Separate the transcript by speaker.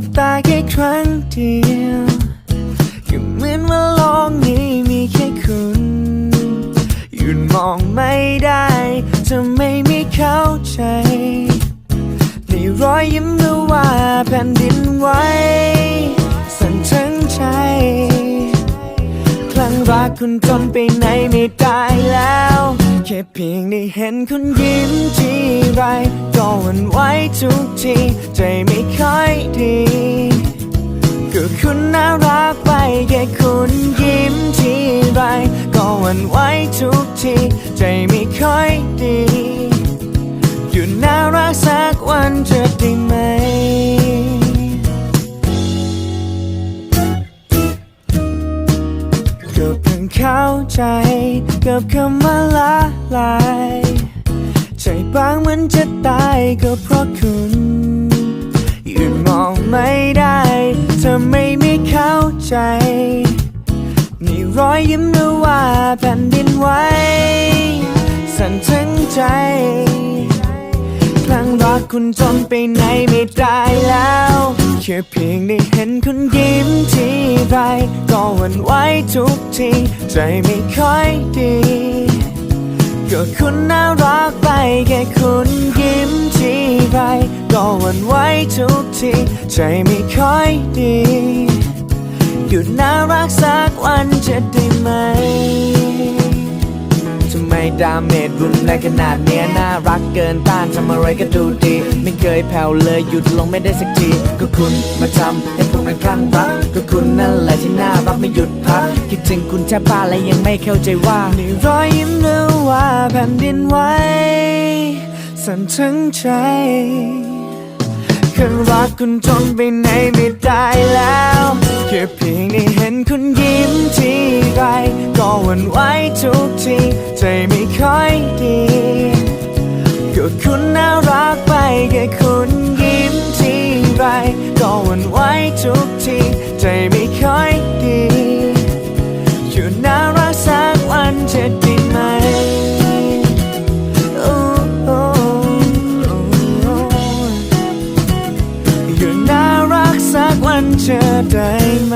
Speaker 1: บตาแค่ครั้งเดียวก็เหมือนว่าโลกนี้มีแค่คุณยืนมองไม่ได้จะไม่มีเข้าใจในรอยยิ้มหรือว่าแผ่นดินไหวสั่นทั้งใจคลั่งรักคุณจนไปไหนไม่ได้แล้ว ค่เพียงได้เห็นคุณยิ้มทีไรก็หวันไหวทุกที ใจไม่ค่อยดีก็คุณน่ารักไปแค่คุณยิ้มทีไรก็หวันไหวทุกที ใจไม่ ก็เพิ่งเข้าใจกับคำว่าละลาย ใจบางเหมือนจะตายก็เพราะคุณยุดมองไม่ได้เธอไม่ไม่เข้าใจ มีรอยยิ้มหรือว่าแผ่นดินไหวสั่นทั้งใจครั้งรักคุณจนไปไหนไม่ได้แล้ว ค่เพียงได้เห็นคุณยิ้มทีไรก็หวั่นไหวทุกทีใจไม่ค่อยดีก็คุณน่ารักไปแค่คุณยิ้มทีไรก็หวั่นไหวทุกทีใจไม่ค่อยดีหยุดน่ารักสักวันจะได้ไหมทำไม ดาเมจรุนแรงขนาดเนี้ยน่ารักเกินต้านทำอะไรก็ดูดี ไม่เคยแผ่วเลยหยุดลงไม่ได้สักที ก็คุณมาทำให้พวกนั้นคลั่งรัก ก็คุณนั่นแหละที่น่ารักไม่หยุดพัก คิดถึงคุณแทบบ้าและยังไม่เข้าใจว่านี่รอยยิ้มหรือว่าแผ่นดินไหวสั่นทั้งใจ คือรักคุณจนไปไหนไม่ได้แล้วแค่เพียงได้เห็นคุณยิ้มทีไรก็หวั่นไหวทุกทีใจไม่ค่อยดีก็คุณน่ารักันเจอได้ไหม